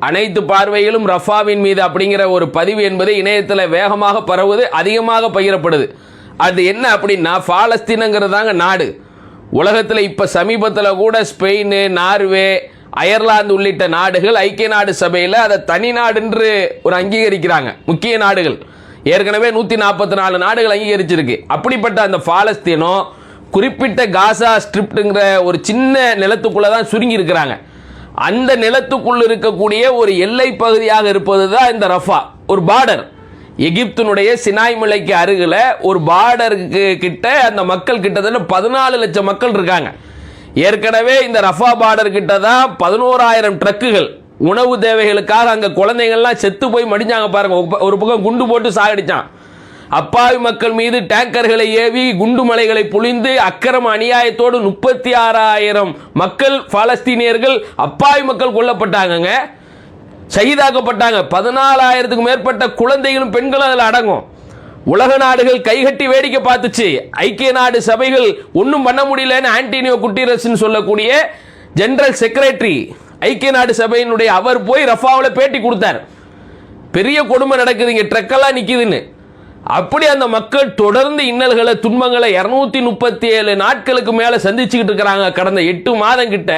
அனைத்து பார்வையிலும் ரஃபாவின் மீது அப்படிங்கிற ஒரு பதிவு என்பது இணையத்தில் வேகமாக பரவுது அதிகமாக பகிரப்படுது. அது என்ன அப்படின்னா பாலஸ்தீனங்கிறதாங்க நாடு. உலகத்தில் இப்போ சமீபத்தில் கூட ஸ்பெயின் நார்வே அயர்லாந்து உள்ளிட்ட நாடுகள் ஐக்கிய நாடு சபையில் அதை தனி நாடுன்று ஒரு அங்கீகரிக்கிறாங்க. முக்கிய நாடுகள். ஏற்கனவே நூற்றி நாற்பத்தி நாலு நாடுகள் அங்கீகரிச்சிருக்கு. அப்படிப்பட்ட அந்த பாலஸ்தீனம் குறிப்பிட்ட காசா ஸ்ட்ரிப்ட்டுங்கிற ஒரு சின்ன நிலத்துக்குள்ளே தான் சுருங்கி இருக்கிறாங்க அந்த நிலத்துக்குள் இருக்கக்கூடிய ஒரு எல்லை பகுதியாக இருப்பது தான் இந்த ரஃபா ஒரு பார்டர் எகிப்தினுடைய சினாய் மலைக்கு அருகில் ஒரு பார்டருக்கு கிட்ட அந்த மக்கள் கிட்டத்தட்ட பதினாலு லட்சம் மக்கள் இருக்காங்க. ஏற்கனவே இந்த ரஃபா பார்டர் கிட்ட தான் பதினோராயிரம் ட்ரக்குகள் உணவு தேவைகளுக்காக அங்கே குழந்தைங்கள்லாம் செத்து போய் மடிஞ்சாங்க பாருங்க. ஒரு ஒரு பக்கம் குண்டு போட்டு சாகடிச்சான். அப்பாவி மக்கள் மீது டேங்கர்களை ஏவி குண்டு மலைகளை பொழிந்து அக்கிரம அநியாயத்தோடு முப்பத்தி ஆறாயிரம் மக்கள் பாலஸ்தீனியர்கள் அப்பாவி மக்கள் கொல்லப்பட்டாங்கங்க. சகிதாக்கப்பட்டாங்க. பதினாலாயிரத்துக்கு மேற்பட்ட குழந்தைகளும் பெண்களும் அதில் அடங்கும். உலக நாடுகள் கைகட்டி வேடிக்கை பார்த்துச்சு. ஐக்கிய நாடு சபைகள் ஒன்றும் பண்ண முடியலன்னு ஆன்டனியோ குட்டிரஸ்ன்னு சொல்லக்கூடிய ஜெனரல் செக்ரட்டரி ஐக்கிய நாடு சபையினுடைய அவர் போய் ரஃபாவில் பேட்டி கொடுத்தார். பெரிய கொடுமை நடக்குது இங்கே ட்ரக்கெல்லாம் நிற்கிதுன்னு அப்படி அந்த மக்கள் தொடர்ந்து இன்னல்களை துன்பங்களை இரநூத்தி முப்பத்தி ஏழு நாட்களுக்கு மேலே சந்திச்சுக்கிட்டு இருக்கிறாங்க. கடந்த எட்டு மாதம் கிட்ட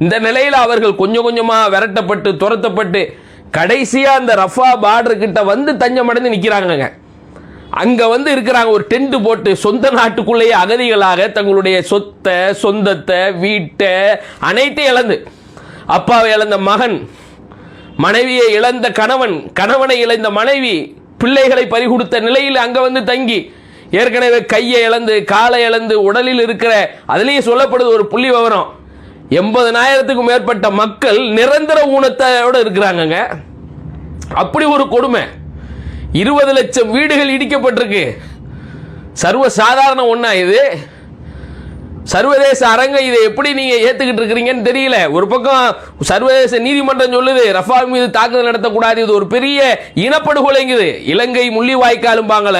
இந்த நிலையில் அவர்கள் கொஞ்சம் கொஞ்சமாக விரட்டப்பட்டு துரத்தப்பட்டு கடைசியாக அந்த ரஃபா பார்டர் கிட்ட வந்து தஞ்சமடைந்து நிற்கிறாங்கங்க அங்கே வந்து இருக்கிறாங்க ஒரு டென்ட் போட்டு சொந்த நாட்டுக்குள்ளேயே அகதிகளாக தங்களுடைய சொத்தை சொந்தத்தை வீட்டை அனைத்தையும் இழந்து அப்பாவை இழந்த மகன் மனைவியை இழந்த கணவன் கணவனை இழந்த மனைவி பிள்ளைகளை பறிகொடுத்த நிலையில் அங்கே வந்து தங்கி. ஏற்கனவே கையை இழந்து காலை இழந்து உடலில் இருக்கிற அதுலேயும் சொல்லப்படுது ஒரு புள்ளி விவரம். எண்பதனாயிரத்துக்கும் மேற்பட்ட மக்கள் நிரந்தர ஊனத்தோடு இருக்கிறாங்கங்க. அப்படி ஒரு கொடுமை. இருபது லட்சம் வீடுகள் இடிக்கப்பட்டிருக்கு. சர்வ சாதாரண ஒன்றா இது. சர்வதேச அரங்கம் இதை எப்படி நீங்க ஏத்துக்கிட்டு இருக்கிறீங்கன்னு தெரியல. ஒரு பக்கம் சர்வதேச நீதிமன்றம் சொல்லுது ரஃபால் மீது தாக்குதல் நடத்தக்கூடாது இது ஒரு பெரிய இனப்படுகொலைங்குது இலங்கை முள்ளிவாய்க்காலும்பாங்கள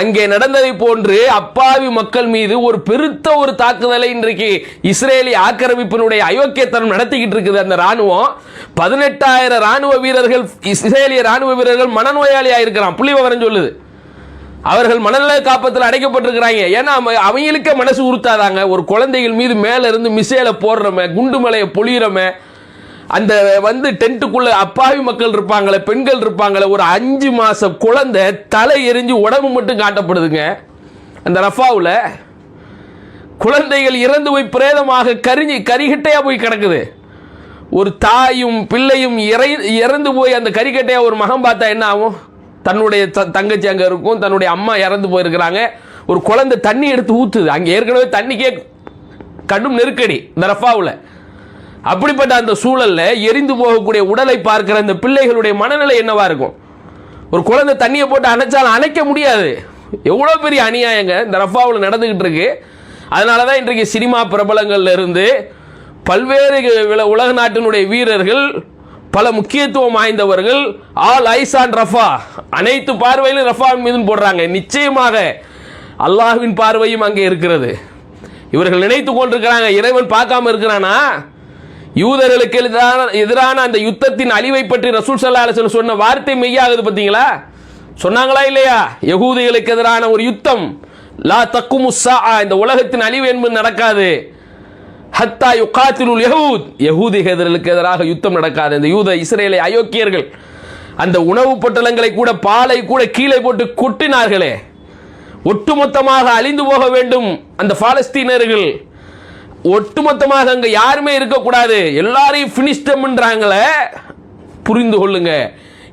அங்கே நடந்ததை போன்று அப்பாவி மக்கள் மீது ஒரு பெருத்த ஒரு தாக்குதலை இன்றைக்கு இஸ்ரேலி ஆக்கிரமிப்பினுடைய அயோக்கியத்தனம் நடத்திக்கிட்டு இருக்குது அந்த ராணுவம் பதினெட்டாயிரம் ராணுவ வீரர்கள் இஸ்ரேலிய ராணுவ வீரர்கள் மனநோயாளியாக இருக்கிறான் புள்ளி விவரம் சொல்லுது. அவர்கள் மனநல காப்பத்தில் அடைக்கப்பட்டிருக்கிறாங்க. ஏன்னா அவங்களுக்க அவங்களுக்கே மனசு உறுத்தாதாங்க. ஒரு குழந்தைகள் மீது மேல இருந்து மிசைலை போடுறோமே குண்டு மலையை பொழியிறோமே அந்த வந்து டென்ட்டுக்குள்ள அப்பாவி மக்கள் இருப்பாங்களே பெண்கள் இருப்பாங்களே ஒரு அஞ்சு மாச குழந்தை தலை எரிஞ்சு உடம்பு மட்டும் காட்டப்படுதுங்க. அந்த ரஃபாவில் குழந்தைகள் இறந்து போய் பிரேதமாக கரிஞ்சு கரிகட்டையாக போய் கிடக்குது. ஒரு தாயும் பிள்ளையும் இறை இறந்து போய் அந்த கறிக்கட்டையா ஒரு மகன் பார்த்தா என்ன ஆகும்? தன்னுடைய த- தங்கச்சி அங்கே இருக்கும் தன்னுடைய அம்மா இறந்து போயிருக்கிறாங்க. ஒரு குழந்தை தண்ணி எடுத்து ஊற்றுது அங்கே ஏற்கனவே தண்ணிக்கே கடும் நெருக்கடி இந்த ரஃபாவில். அப்படிப்பட்ட அந்த சூழலில் எரிந்து போகக்கூடிய உடலை பார்க்கிற அந்த பிள்ளைகளுடைய மனநிலை என்னவா இருக்கும்? ஒரு குழந்தை தண்ணியை போட்டு அணைச்சாலும் அணைக்க முடியாது. எவ்வளோ பெரிய அநியாயங்க இந்த ரஃபாவில் நடந்துக்கிட்டு இருக்கு. அதனால தான் இன்றைக்கு சினிமா பிரபலங்கள்ல இருந்து பல்வேறு வில- உலக நாட்டினுடைய வீரர்கள் பல முக்கியத்துவம் வாய்ந்தவர்கள் ஆல் ஐசான் ரஃபா. அனைத்து பார்வையிலும் ரஃபாவின் மீதும் போடுறாங்க. நிச்சயமாக அல்லாஹ்வின் பார்வையும் அங்கே இருக்கிறது. இவர்கள் நினைத்து கொண்டிருக்கிறாங்க இறைவன் பார்க்காம இருக்கிறானா? யூதர்களுக்கு எதிரான எதிரான அந்த யுத்தத்தின் அழிவை பற்றி ரசூல் சல்லா அலிசல் சொன்ன வார்த்தை மெய்யாகுது பார்த்தீங்களா? சொன்னாங்களா இல்லையா? யகூதிகளுக்கு எதிரான ஒரு யுத்தம். லா தக்குமுசா இந்த உலகத்தின் அழிவு என்பது நடக்காது. ஹத்தா யுகாத்திலுல் யஹூத். யகூதிகளுக்கு எதிராக யுத்தம் நடக்காது இந்த யூத இஸ்ரேலை அயோக்கியர்கள் அந்த உணவு பொட்டலங்களை கூட பாலை கூட கீழே போட்டு கொட்டினார்களே. ஒட்டுமொத்தமாக அழிந்து போக வேண்டும் அந்த பாலஸ்தீனர்கள். ஒட்டுமொத்தமாக அங்க யாருமே இருக்கக்கூடாது. எல்லாரையும் பினிஷ்டம்ன்றாங்களே புரிந்து கொள்ளுங்க.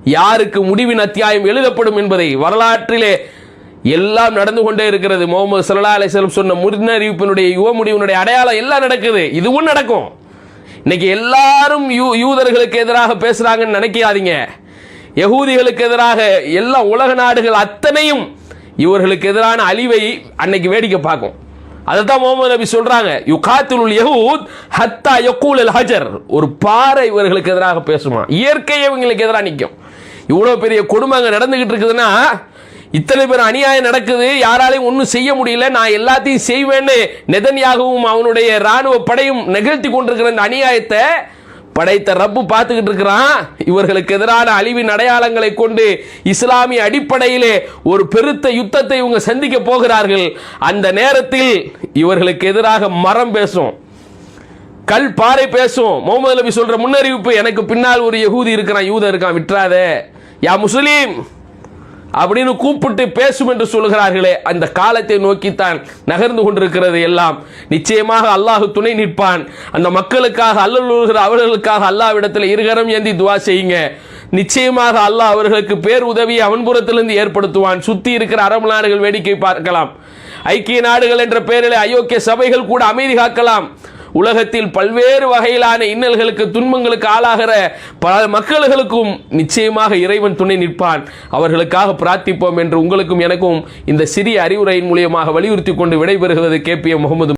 யாருக்கு முடிவின் அத்தியாயம் எழுதப்படும் என்பதை வரலாற்றிலே எல்லாம் நடந்து கொண்டே இருக்கிறது. முகமது சல்லா அலிஸ்லம் சொன்ன முன்னறிவிப்பினுடைய யுவ முடிவினுடைய அடையாளம் எல்லாம் நடக்குது. இதுவும் நடக்கும். இன்னைக்கு எல்லாரும் யூ யூதர்களுக்கு எதிராக பேசுறாங்கன்னு நினைக்காதீங்க. யகூதிகளுக்கு எதிராக எல்லா உலக நாடுகள் அத்தனையும் இவர்களுக்கு எதிரான அழிவை அன்னைக்கு வேடிக்கை பார்க்கும். அதைத்தான் முகமது நபி சொல்றாங்க. யுகாத்துல் யஹூத் ஹத்தா யக்கூல் அல் ஹஜர். ஒரு பாறை இவர்களுக்கு எதிராக பேசுமா? இயற்கை இவங்களுக்கு எதிராக நிற்கும். இவ்வளோ பெரிய கொடுமை அங்கே நடந்துகிட்டு இருக்குதுன்னா இத்தனை பேர் அநியாயம் நடக்குது யாராலையும் ஒன்றும் செய்ய முடியல நான் எல்லாத்தையும் செய்வேன்னு நெதன்யாகவும் அவனுடைய ராணுவ படையும் நிகழ்த்தி கொண்டிருக்கிற இந்த அநியாயத்தை படைத்த ரப்பு பார்த்துக்கிட்டு இருக்கிறான். இவர்களுக்கு எதிரான அழிவின் அடையாளங்களை கொண்டு இஸ்லாமிய அடிப்படையிலே ஒரு பெருத்த யுத்தத்தை இவங்க சந்திக்க போகிறார்கள். அந்த நேரத்தில் இவர்களுக்கு எதிராக மரம் பேசும் கல் பாறை பேசும். முகமது நபி சொல்ற முன்னறிவிப்பு எனக்கு பின்னால் ஒரு யகூதி இருக்கிறான் யூதன் இருக்கான் விட்டுறாத. யா முஸ்லீம் அப்படின்னு கூப்பிட்டு பேசும் என்று சொல்கிறார்களே அந்த காலத்தை நோக்கித்தான் நகர்ந்து கொண்டிருக்கிறது எல்லாம். நிச்சயமாக அல்லாஹ் துணை நிற்பான். அந்த மக்களுக்காக அல்லலுகிற அவர்களுக்காக அல்லாவிடத்தில் இருகரம் ஏந்தி துவா செய்யுங்க. நிச்சயமாக அல்லாஹ் அவர்களுக்கு பேர் உதவியை அவன்புறத்திலிருந்து ஏற்படுத்துவான். சுத்தி இருக்கிற அரபு நாடுகள் வேடிக்கை பார்க்கலாம். ஐக்கிய நாடுகள் என்ற பெயரில் அயோக்கிய சபைகள் கூட அமைதி காக்கலாம். உலகத்தில் பல்வேறு வகையிலான இன்னல்களுக்கு துன்பங்களுக்கு ஆளாகிற பல மக்களுக்கும் நிச்சயமாக இறைவன் துணை நிற்பான். அவர்களுக்காக பிரார்த்திப்போம் என்று உங்களுக்கும் எனக்கும் இந்த சிறிய அறிவுரையின் மூலியமாக வலியுறுத்தி கொண்டு விடைபெறுகிறது கே. பிஎம் முகமது